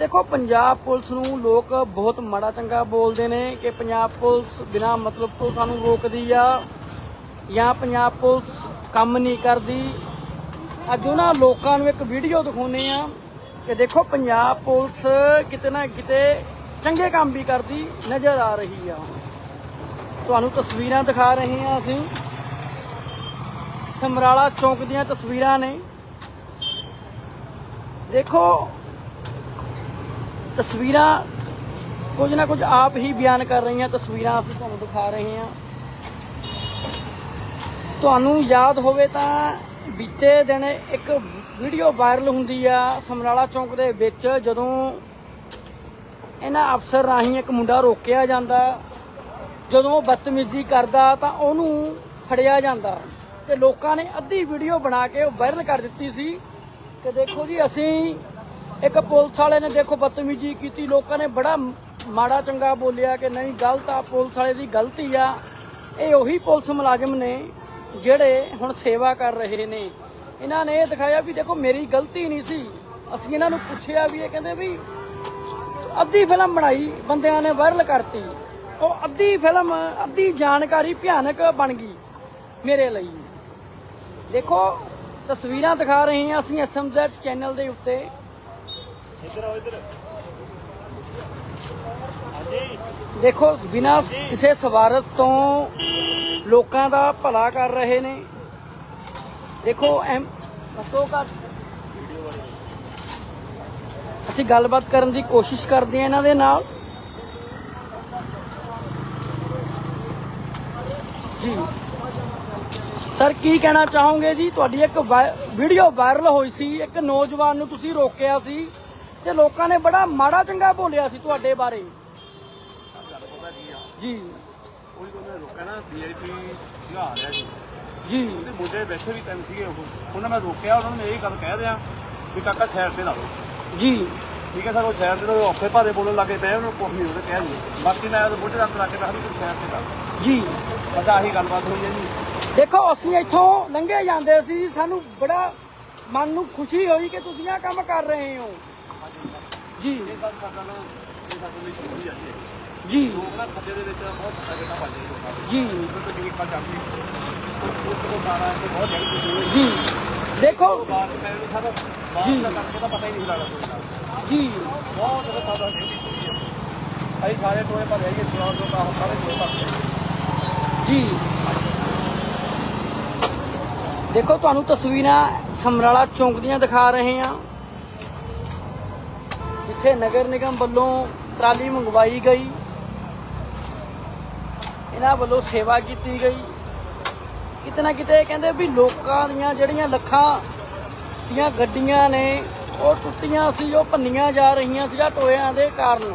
ਦੇਖੋ, ਪੰਜਾਬ ਪੁਲਿਸ ਨੂੰ ਲੋਕ ਬਹੁਤ ਮਾੜਾ ਚੰਗਾ ਬੋਲਦੇ ਨੇ ਕਿ ਪੰਜਾਬ ਪੁਲਿਸ ਬਿਨਾ ਮਤਲਬ ਤੋਂ ਸਾਨੂੰ ਰੋਕਦੀ ਆ ਜਾਂ ਪੰਜਾਬ ਪੁਲਿਸ ਕੰਮ ਨਹੀਂ ਕਰਦੀ। ਅੱਜ ਉਹਨਾਂ ਲੋਕਾਂ ਨੂੰ ਇੱਕ ਵੀਡੀਓ ਦਿਖਾਉਨੇ ਆ ਕਿ ਦੇਖੋ, ਪੰਜਾਬ ਪੁਲਿਸ ਕਿਤੇ ਨਾ ਕਿਤੇ ਚੰਗੇ ਕੰਮ ਵੀ ਕਰਦੀ ਨਜ਼ਰ ਆ ਰਹੀ ਆ। ਤੁਹਾਨੂੰ ਤਸਵੀਰਾਂ ਦਿਖਾ ਰਹੇ ਹਾਂ ਅਸੀਂ। ਸਮਰਾਲਾ ਚੌਂਕ ਦੀਆਂ ਤਸਵੀਰਾਂ ਨੇ। ਦੇਖੋ ਤਸਵੀਰਾਂ ਕੁਝ ਨਾ ਕੁਝ ਆਪ ਹੀ ਬਿਆਨ ਕਰ ਰਹੀਆਂ, ਤਸਵੀਰਾਂ ਅਸੀਂ ਤੁਹਾਨੂੰ ਦਿਖਾ ਰਹੇ ਹਾਂ। ਤੁਹਾਨੂੰ ਯਾਦ ਹੋਵੇ ਤਾਂ ਬੀਤੇ ਦਿਨ ਇੱਕ ਵੀਡੀਓ ਵਾਇਰਲ ਹੁੰਦੀ ਆ ਸਮਰਾਲਾ ਚੌਂਕ ਦੇ ਵਿੱਚ, ਜਦੋਂ ਇਹਨਾਂ ਅਫਸਰ ਰਾਹੀਂ ਇੱਕ ਮੁੰਡਾ ਰੋਕਿਆ ਜਾਂਦਾ, ਜਦੋਂ ਉਹ ਬਦਤਮੀਜ਼ੀ ਕਰਦਾ ਤਾਂ ਉਹਨੂੰ ਫੜਿਆ ਜਾਂਦਾ ਤੇ ਲੋਕਾਂ ਨੇ ਅੱਧੀ ਵੀਡੀਓ ਬਣਾ ਕੇ ਉਹ ਵਾਇਰਲ ਕਰ ਦਿੱਤੀ ਸੀ ਕਿ ਦੇਖੋ ਜੀ, ਅਸੀਂ ਇੱਕ ਪੁਲਿਸ ਵਾਲੇ ਨੇ ਦੇਖੋ ਬਦਤਮੀਜ਼ੀ ਕੀਤੀ, ਲੋਕਾਂ ਨੇ ਬੜਾ ਮਾੜਾ ਚੰਗਾ ਬੋਲਿਆ ਕਿ ਨਹੀਂ, ਗਲਤ ਆ, ਪੁਲਿਸ ਵਾਲੇ ਦੀ ਗਲਤੀ ਆ। ਇਹ ਉਹੀ ਪੁਲਿਸ ਮੁਲਾਜ਼ਮ ਨੇ ਜਿਹੜੇ ਹੁਣ ਸੇਵਾ ਕਰ ਰਹੇ ਨੇ। ਇਹਨਾਂ ਨੇ ਇਹ ਦਿਖਾਇਆ ਵੀ ਦੇਖੋ ਮੇਰੀ ਗਲਤੀ ਨਹੀਂ ਸੀ। ਅਸੀਂ ਇਹਨਾਂ ਨੂੰ ਪੁੱਛਿਆ ਵੀ, ਇਹ ਕਹਿੰਦੇ ਵੀ ਅੱਧੀ ਫਿਲਮ ਬਣਾਈ, ਬੰਦਿਆਂ ਨੇ ਵਾਇਰਲ ਕਰਤੀ। ਉਹ ਅੱਧੀ ਫਿਲਮ, ਅੱਧੀ ਜਾਣਕਾਰੀ ਭਿਆਨਕ ਬਣ ਗਈ ਮੇਰੇ ਲਈ। ਦੇਖੋ, ਤਸਵੀਰਾਂ ਦਿਖਾ ਰਹੇ ਹਾਂ ਅਸੀਂ ਐਸਐਮਜ਼ੈਡ ਚੈਨਲ ਦੇ ਉੱਤੇ। ਦੇਖੋ, ਬਿਨਾਂ ਕਿਸੇ ਸਵਾਰਥ ਤੋਂ ਲੋਕਾਂ ਦਾ ਭਲਾ ਕਰ ਰਹੇ ਨੇ। ਦੇਖੋ, ਐਮ ਘੱਟੋ ਘੱਟ ਅਸੀਂ ਗੱਲਬਾਤ ਕਰਨ ਦੀ ਕੋਸ਼ਿਸ਼ ਕਰਦੇ ਹਾਂ ਇਹਨਾਂ ਦੇ ਨਾਲ। ਜੀ। ਸਰ, ਕੀ ਕਹਿਣਾ ਚਾਹੋਗੇ ਜੀ? ਤੁਹਾਡੀ ਇੱਕ ਵੀਡੀਓ ਵਾਇਰਲ ਹੋਈ ਸੀ। ਇੱਕ ਨੌਜਵਾਨ ਨੂੰ ਤੁਸੀਂ ਰੋਕਿਆ ਸੀ। ਤੇ ਲੋਕਾਂ ਨੇ ਬੜਾ ਮਾੜਾ ਚੰਗਾ ਬੋਲਿਆ ਸੀ ਤੁਹਾਡੇ ਬਾਰੇ। ਜੀ। ਕੋਈ ਕੋਈ ਰੋਕਿਆ ਨਾ ਵੀਆਈਪੀ ਰਿਹਾ ਸੀ ਜੀ। ਉਹਦੇ ਮੁੰਡੇ ਬੈਠੇ ਵੀ ਤਿੰਨ ਸੀਗੇ ਉਹ। ਉਹਨਾਂ ਮੈਂ ਰੋਕਿਆ ਉਹਨਾਂ ਨੂੰ ਇਹ ਗੱਲ ਕਹਿ ਦਿਆਂ ਵੀ ਕਾਕਾ ਸਾਈਡ ਤੇ ਲਾ ਲਓ ਜੀ। ਠੀਕ ਹੈ ਸਰ ਉਹ ਸਾਈਡ ਤੇ ਉਹ ਔਖੇ ਭਾਰੇ ਬੋਲਣ ਲੱਗੇ ਪਏ ਉਹਨੂੰ ਕੁਝ ਨਹੀਂ ਉਹਦੇ ਕਹਿ ਦਿਓ ਬਾਕੀ ਮੈਂ ਉਹ ਬੁੱਢੇ ਰੰਗ ਲਾ ਕੇ ਮੈਂ ਕਿਹਾ ਸਾਈਡ ਤੇ ਲਾ। ਜੀ। ਬਸ ਆਹੀ ਗੱਲਬਾਤ ਹੋਈ ਹੈ ਜੀ। ਦੇਖੋ ਅਸੀਂ ਇੱਥੋਂ ਲੰਘੇ ਜਾਂਦੇ ਸੀ ਸਾਨੂੰ ਬੜਾ ਮਨ ਨੂੰ ਖੁਸ਼ੀ ਹੋਈ ਕਿ ਤੁਸੀਂ ਆਹ ਕੰਮ ਕਰ ਰਹੇ ਹੋ। ਜੀ। ਇਹ ਗੱਲ ਸਾਡਾ ਨਾ ਇਹ ਸਾਡੇ ਲਈ ਜ਼ਰੂਰੀ ਆ ਜੀ। ਜੀ। ਲੋਕ ਨਾ ਖੱਜੇ ਦੇ ਵਿੱਚ ਬਹੁਤ ਛੱਟਾ ਜਿਹੜਾ ਪਾਉਂਦੇ ਲੋਕਾਂ ਦੇ। ਜੀ। ਉਹ ਤੋਂ ਕਿੰਨੀ ਪਾ ਜਾਂਦੀ ਉਸ ਤੋਂ ਬਾਅਦ ਆ ਕੇ ਬਹੁਤ ਜਲਦੀ ਜ਼ਰੂਰੀ ਜੀ। ਦੇਖੋ। ਮੈਂ ਵੀ ਜੀ। ਦਾ ਕਰਕੇ ਤਾਂ ਪਤਾ ਹੀ ਨਹੀਂ ਲੱਗਦਾ ਕੋਈ ਨਾਲ। ਜੀ। ਬਹੁਤ ਜ਼ਿਆਦਾ ਸਾਡਾ ਹੈ ਅਸੀਂ ਸਾਰੇ ਟੋਏ ਪਰ ਹੈਗੇ ਜਵਾਨ ਲੋਕ ਆਹ ਸਾਰੇ ਟੋਏ ਪਰ ਜੀ। ਦੇਖੋ ਤੁਹਾਨੂੰ ਤਸਵੀਰਾਂ ਸਮਰਾਲਾ ਚੌਂਕ ਦੀਆਂ ਦਿਖਾ ਰਹੇ ਹਾਂ। ਜਿੱਥੇ ਨਗਰ ਨਿਗਮ ਵੱਲੋਂ ਟਰਾਲੀ ਮੰਗਵਾਈ ਗਈ। ਇਹਨਾਂ ਵੱਲੋਂ ਸੇਵਾ ਕੀਤੀ ਗਈ। ਕਿਤੇ ਨਾ ਕਿਤੇ ਕਹਿੰਦੇ ਵੀ ਲੋਕਾਂ ਦੀਆਂ ਜਿਹੜੀਆਂ ਲੱਖਾਂ ਦੀਆਂ ਗੱਡੀਆਂ ਨੇ, ਉਹ ਟੁੱਟੀਆਂ ਸੀ, ਉਹ ਭੰਨੀਆਂ ਜਾ ਰਹੀਆਂ ਸੀਗਾ ਟੋਇਆਂ ਦੇ ਕਾਰਨ।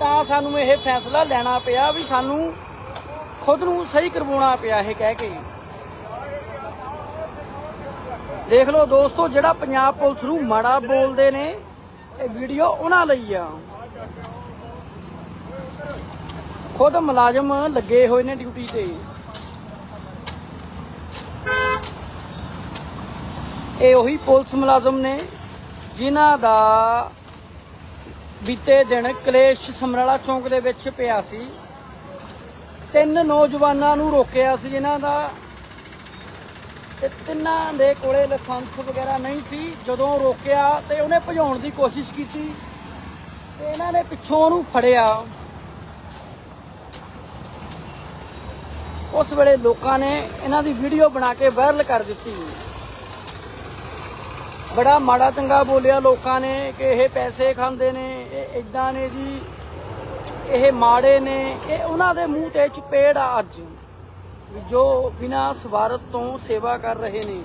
ਤਾਂ ਸਾਨੂੰ ਇਹ ਫੈਸਲਾ ਲੈਣਾ ਪਿਆ ਵੀ ਸਾਨੂੰ ਖੁਦ ਨੂੰ ਸਹੀ ਕਰਵਾਉਣਾ ਪਿਆ ਇਹ ਕਹਿ ਕੇ। ਦੇਖ ਲਓ ਦੋਸਤੋ, ਜਿਹੜਾ ਪੰਜਾਬ ਪੁਲਿਸ ਨੂੰ ਮਾੜਾ ਬੋਲਦੇ ਨੇ ਇਹ ਵੀਡੀਓ ਉਹਨਾਂ ਲਈ ਆ। ਖੁਦ ਮੁਲਾਜ਼ਮ ਲੱਗੇ ਹੋਏ ਨੇ ਡਿਊਟੀ ਤੇ। ਇਹ ਉਹੀ ਪੁਲਿਸ ਮੁਲਾਜ਼ਮ ਨੇ ਜਿਨ੍ਹਾਂ ਦਾ ਬੀਤੇ ਦਿਨ ਕਲੇਸ਼ ਸਮਰਾਲਾ ਚੌਂਕ ਦੇ ਵਿੱਚ ਪਿਆ ਸੀ। ਤਿੰਨ ਨੌਜਵਾਨਾਂ ਨੂੰ ਰੋਕਿਆ ਸੀ ਇਹਨਾਂ ਦਾ। ਤੇ ਤਿੰਨਾਂ ਦੇ ਕੋਲੇ ਲਾਇਸੈਂਸ ਵਗੈਰਾ ਨਹੀਂ ਸੀ। ਜਦੋਂ ਰੋਕਿਆ ਤੇ ਉਹਨੇ ਭਜਾਉਣ ਦੀ ਕੋਸ਼ਿਸ਼ ਕੀਤੀ ਤੇ ਇਹਨਾਂ ਨੇ ਪਿੱਛੋਂ ਉਹਨੂੰ ਫੜਿਆ। ਉਸ ਵੇਲੇ ਲੋਕਾਂ ਨੇ ਇਹਨਾਂ ਦੀ ਵੀਡੀਓ ਬਣਾ ਕੇ ਵਾਇਰਲ ਕਰ ਦਿੱਤੀ। ਬੜਾ ਮਾੜਾ ਚੰਗਾ ਬੋਲਿਆ ਲੋਕਾਂ ਨੇ ਕਿ ਇਹ ਪੈਸੇ ਖਾਂਦੇ ਨੇ, ਇਹ ਇਦਾਂ ਨੇ ਜੀ, ਇਹ ਮਾੜੇ ਨੇ, ਇਹ ਉਹਨਾਂ ਦੇ ਮੂੰਹ ਤੇ ਚਪੇੜ ਆ ਅੱਜ। ਜੋ ਬਿਨਾਂ ਸਵਾਰਥ ਤੋਂ ਸੇਵਾ ਕਰ ਰਹੇ ਨੇ।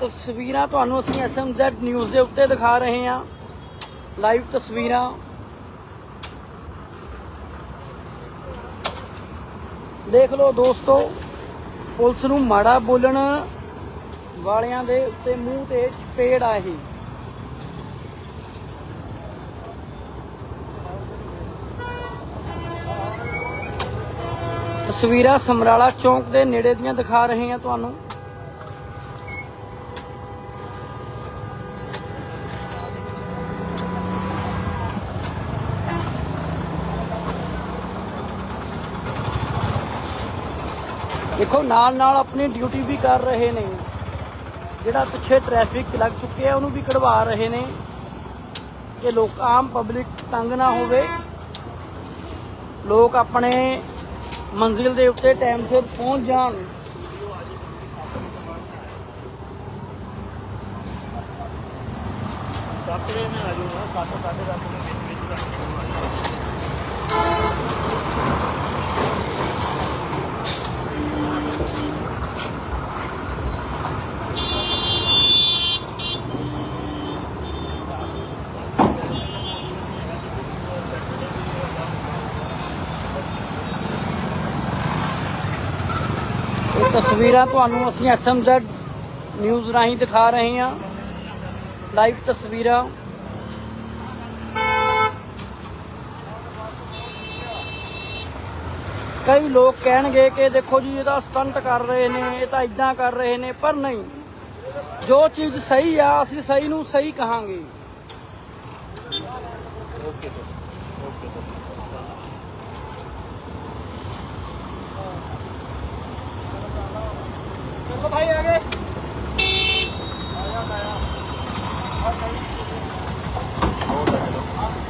ਤਸਵੀਰਾਂ ਤੁਹਾਨੂੰ ਅਸੀਂ ਐਸਐਮਜ਼ੈਡ ਨਿਊਜ਼ ਦੇ ਉੱਤੇ ਦਿਖਾ ਰਹੇ ਹਾਂ। ਲਾਈਵ ਤਸਵੀਰਾਂ। ਦੇਖ ਲਓ ਦੋਸਤੋ, ਪੁਲਿਸ ਨੂੰ ਮਾੜਾ ਬੋਲਣ ਵਾਲਿਆਂ ਦੇ ਉੱਤੇ ਮੂੰਹ ਤੇ ਪੇੜ ਆ ਤਸਵੀਰਾਂ ਸਮਰਾਲਾ ਚੌਂਕ ਦੇ ਨੇੜੇ ਦੀਆਂ ਦਿਖਾ ਰਹੇ ਹਾਂ ਤੁਹਾਨੂੰ। ਦੇਖੋ ਨਾਲ ਨਾਲ ਆਪਣੀ ਡਿਊਟੀ ਵੀ ਕਰ ਰਹੇ ਨੇ। ਜਿਹੜਾ ਪਿੱਛੇ ਟ੍ਰੈਫਿਕ ਲੱਗ ਚੁੱਕਿਆ ਉਹਨੂੰ ਵੀ ਕਢਵਾ ਰਹੇ ਨੇ। ਕਿ ਲੋਕ, ਆਮ ਪਬਲਿਕ ਤੰਗ ਨਾ ਹੋਵੇ। ਲੋਕ ਆਪਣੇ ਮੰਜ਼ਿਲ ਦੇ ਉੱਤੇ ਟਾਈਮ ਸਿਰ ਪਹੁੰਚ ਜਾਣ। ਸੱਤ ਵਜੇ ਆ ਜਾਊਂਗਾ, ਸੱਤ, ਸਾਢੇ ਸੱਤ ਦੇ ਵਿੱਚ ਵਿੱਚ ਤਸਵੀਰਾਂ ਤੁਹਾਨੂੰ ਅਸੀਂ ਐਸਐਮਜ਼ੈਡ ਨਿਊਜ਼ ਰਾਹੀਂ ਦਿਖਾ ਰਹੇ ਹਾਂ। ਲਾਈਵ ਤਸਵੀਰਾਂ। ਕਈ ਲੋਕ ਕਹਿਣਗੇ ਕਿ ਦੇਖੋ ਜੀ ਇਹਦਾ ਸਟੰਟ ਕਰ ਰਹੇ ਨੇ, ਇਹ ਤਾਂ ਇਦਾਂ ਕਰ ਰਹੇ ਨੇ, ਪਰ ਨਹੀਂ। ਜੋ ਚੀਜ਼ ਸਹੀ ਆ, ਅਸੀਂ ਸਹੀ ਨੂੰ ਸਹੀ ਕਹਾਂਗੇ।